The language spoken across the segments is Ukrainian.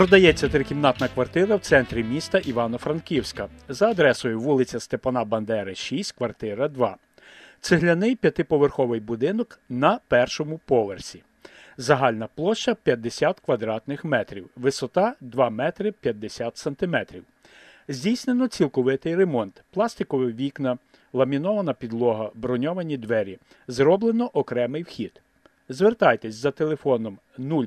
Продається трикімнатна квартира в центрі міста Івано-Франківська за адресою вулиця Степана Бандери, 6, квартира 2. Цегляний п'ятиповерховий будинок на першому поверсі. Загальна площа 50 квадратних метрів, висота 2 метри 50 сантиметрів. Здійснено цілковитий ремонт, пластикові вікна, ламінована підлога, броньовані двері. Зроблено окремий вхід. Звертайтесь за телефоном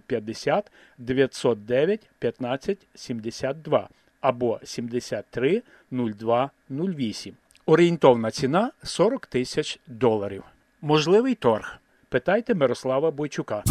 050 909 15 72 або 73 02 08. Орієнтовна ціна 40 тисяч доларів. Можливий торг. Питайте Мирослава Бойчука.